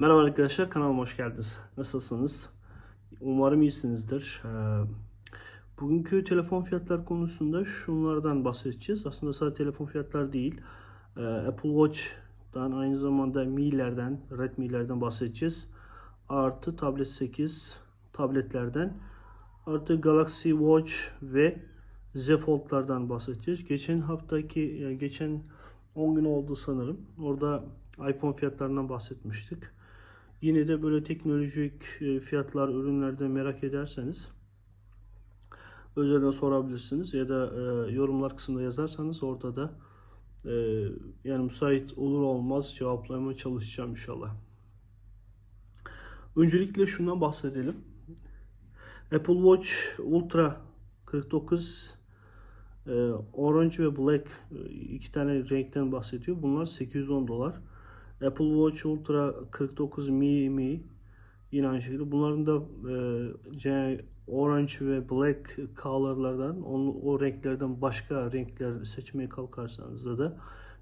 Merhaba arkadaşlar kanalıma hoş geldiniz. Nasılsınız? Umarım iyisinizdir. Ee, Bugünkü telefon fiyatlar konusunda şunlardan bahsedeceğiz. Aslında sadece telefon fiyatlar değil. Ee, Apple Watch'tan aynı zamanda Mi'lerden, Redmi'lerden bahsedeceğiz. Artı Tablet 8 tabletlerden. Artı Galaxy Watch ve Z Fold'lardan bahsedeceğiz. Geçen haftaki, geçen 10 gün oldu sanırım. Orada iPhone fiyatlarından bahsetmiştik. Yine de böyle teknolojik e, fiyatlar, ürünlerde merak ederseniz özelden sorabilirsiniz ya da e, yorumlar kısmında yazarsanız orada da e, yani müsait olur olmaz cevaplamaya çalışacağım inşallah. Öncelikle şundan bahsedelim. Apple Watch Ultra 49 e, Orange ve Black e, iki tane renkten bahsediyor. Bunlar 810 dolar. Apple Watch Ultra 49 Mi Mi yine aynı şekilde. Bunların da e, orange ve black colorlardan onu, o renklerden başka renkler seçmeye kalkarsanız da, da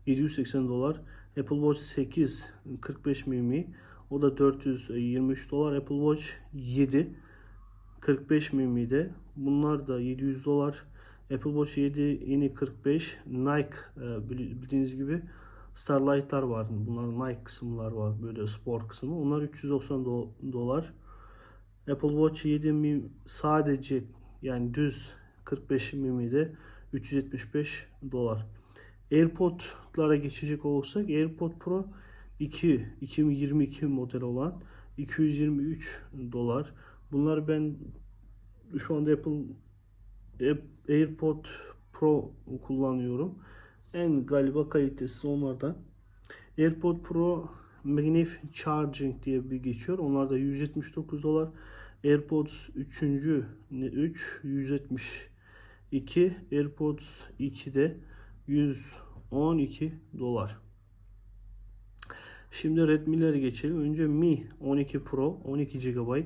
780 dolar. Apple Watch 8 45 mm o da 423 dolar. Apple Watch 7 45 mm'de bunlar da 700 dolar. Apple Watch 7 yeni 45 Nike e, bildiğiniz gibi Starlight'lar var. Bunlar Nike kısımlar var. Böyle spor kısmı. Onlar 390 do- dolar. Apple Watch 7 mm sadece yani düz 45 mm'de 375 dolar. AirPod'lara geçecek olursak AirPod Pro 2 2022 model olan 223 dolar. Bunlar ben şu anda Apple AirPod Pro kullanıyorum. En galiba kalitesi onlardan. AirPod Pro Magnif Charging diye bir geçiyor. Onlar da 179 dolar. AirPods 3. 3 172 AirPods 2'de 112 dolar. Şimdi Redmi'lere geçelim. Önce Mi 12 Pro 12 GB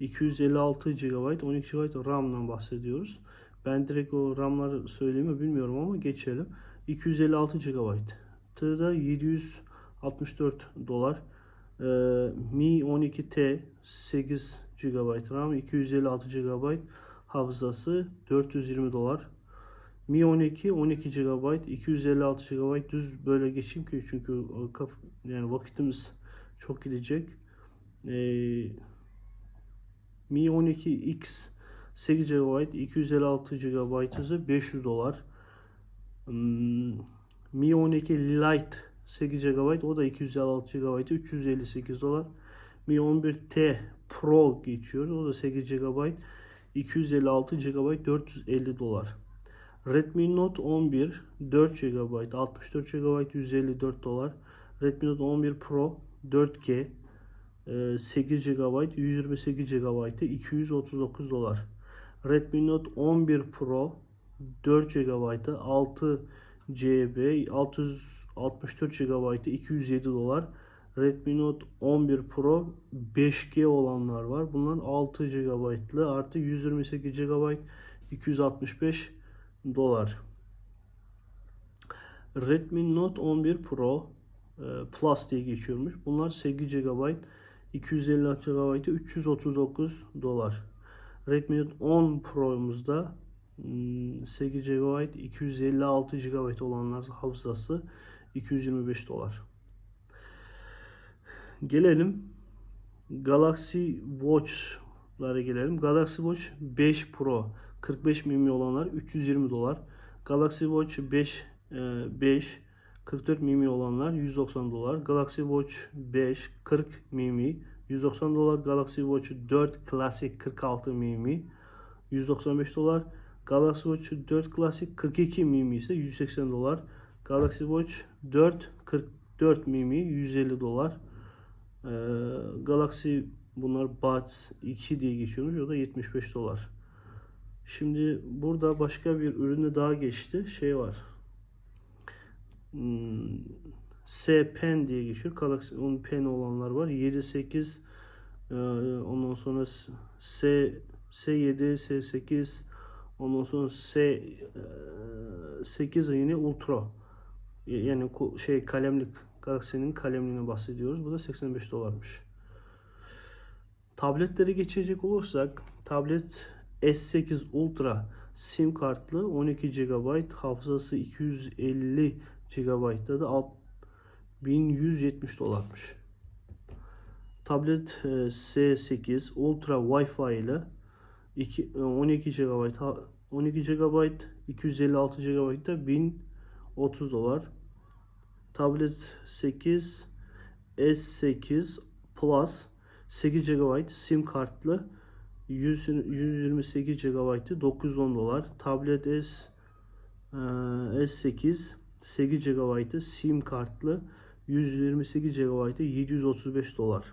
256 GB 12 GB RAM'dan bahsediyoruz. Ben direkt o RAM'ları söyleyeyim bilmiyorum ama geçelim. 256 GB. da 764 dolar. Ee, Mi 12T 8 GB RAM, 256 GB hafızası 420 dolar. Mi 12 12 GB, 256 GB düz böyle geçeyim ki çünkü yani vakitimiz çok gidecek. Ee, Mi 12X 8 GB, 256 GB ise 500 dolar. Mi 12 Lite 8 GB o da 256 GB 358 dolar. Mi 11T Pro geçiyor. O da 8 GB 256 GB 450 dolar. Redmi Note 11 4 GB 64 GB 154 dolar. Redmi Note 11 Pro 4G 8 GB 128 GB 239 dolar. Redmi Note 11 Pro 4 GB 6 GB 664 GB 207 dolar. Redmi Note 11 Pro 5G olanlar var. Bunların 6 GB'lı artı 128 GB 265 dolar. Redmi Note 11 Pro e, Plus diye geçiyormuş. Bunlar 8 GB 256 GB 339 dolar. Redmi Note 10 Pro'muzda 8 GB 256 GB olanlar hafızası 225 dolar. Gelelim Galaxy Watch'lara gelelim. Galaxy Watch 5 Pro 45 mm olanlar 320 dolar. Galaxy Watch 5 5 44 mm olanlar 190 dolar. Galaxy Watch 5 40 mm 190 dolar. Galaxy Watch 4 Classic 46 mm 195 dolar. Galaxy Watch 4 Classic 42 mm ise 180 dolar. Galaxy Watch 4 44 mm 150 dolar. Ee, Galaxy bunlar Buds 2 diye geçiyormuş. O da 75 dolar. Şimdi burada başka bir ürünü daha geçti. Şey var. Hmm, S Pen diye geçiyor. Galaxy onun pen olanlar var. 7 8 e, ondan sonra S S7 S8 ondan sonra S 8 yine Ultra yani şey kalemlik Galaxy'nin kalemliğini bahsediyoruz. Bu da 85 dolarmış. Tabletlere geçecek olursak tablet S8 Ultra sim kartlı 12 GB hafızası 250 GB'da da alt- 1170 dolarmış. Tablet e, S8 Ultra Wi-Fi ile iki- e, 12 GB ha- 12 GB 256 GB da 1030 dolar. Tablet 8 S8 Plus 8 GB sim kartlı 100, 128 GB'ı 910 dolar. Tablet S e, S8 8 GB sim kartlı 128 GB 735 dolar.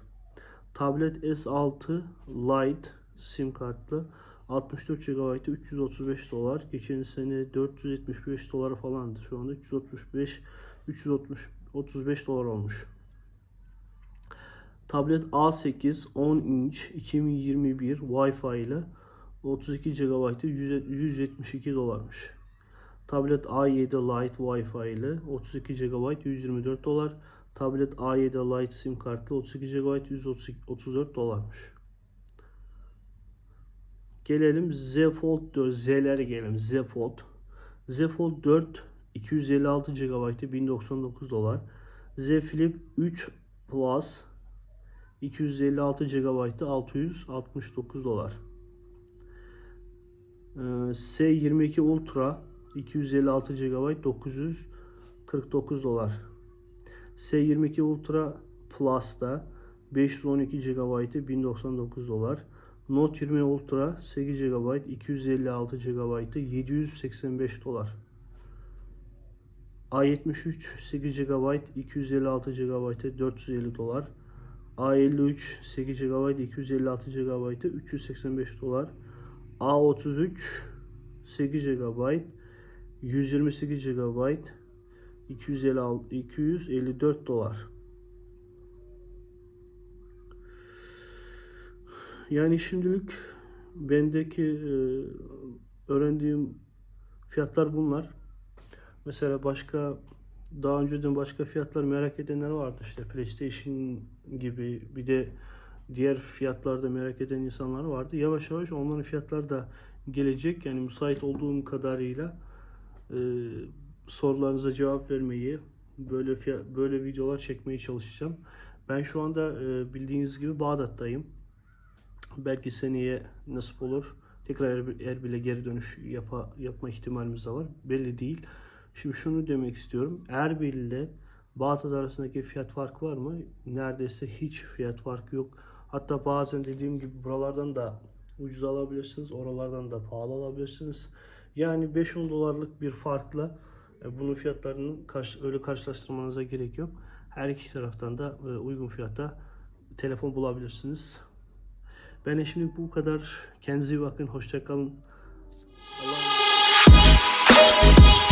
Tablet S6 Lite sim kartlı 64 GB 335 dolar. Geçen sene 475 dolar falandı. Şu anda 335 330 35 dolar olmuş. Tablet A8 10 inç 2021 Wi-Fi ile 32 GB 172 dolarmış. Tablet A7 Lite Wi-Fi ile 32 GB 124 dolar. Tablet A7 Lite sim kartlı 32 GB 134 dolarmış. Gelelim Z Fold 4 Z'lere gelelim. Z Fold. Z Fold 4 256 GB 1099 dolar. Z Flip 3 Plus 256 GB 669 dolar. Ee, S22 Ultra 256 GB 949 dolar. S22 Ultra Plus'ta 512 GB 1099 dolar. Note 20 Ultra 8 GB 256 GB 785 dolar. A73 8 GB 256 GB 450 dolar. A53 8 GB 256 GB 385 dolar. A33 8 GB 128 GB 256 254 dolar. Yani şimdilik bendeki e, öğrendiğim fiyatlar bunlar. Mesela başka daha önceden başka fiyatlar merak edenler vardı işte PlayStation gibi bir de diğer fiyatlarda merak eden insanlar vardı. Yavaş yavaş onların fiyatları da gelecek. Yani müsait olduğum kadarıyla e, sorularınıza cevap vermeyi, böyle fiya- böyle videolar çekmeye çalışacağım. Ben şu anda e, bildiğiniz gibi Bağdat'tayım. Belki seneye nasip olur. Tekrar Er- Erbil'e geri dönüş yapa, yapma ihtimalimiz de var. Belli değil. Şimdi şunu demek istiyorum. Erbil ile Bağdat arasındaki fiyat farkı var mı? Neredeyse hiç fiyat farkı yok. Hatta bazen dediğim gibi buralardan da ucuz alabilirsiniz. Oralardan da pahalı alabilirsiniz. Yani 5-10 dolarlık bir farkla e, bunun fiyatlarını karşı, öyle karşılaştırmanıza gerek yok. Her iki taraftan da e, uygun fiyatta telefon bulabilirsiniz. Ben şimdi bu kadar. Kendinize iyi bakın. Hoşçakalın. Allah'a emanet.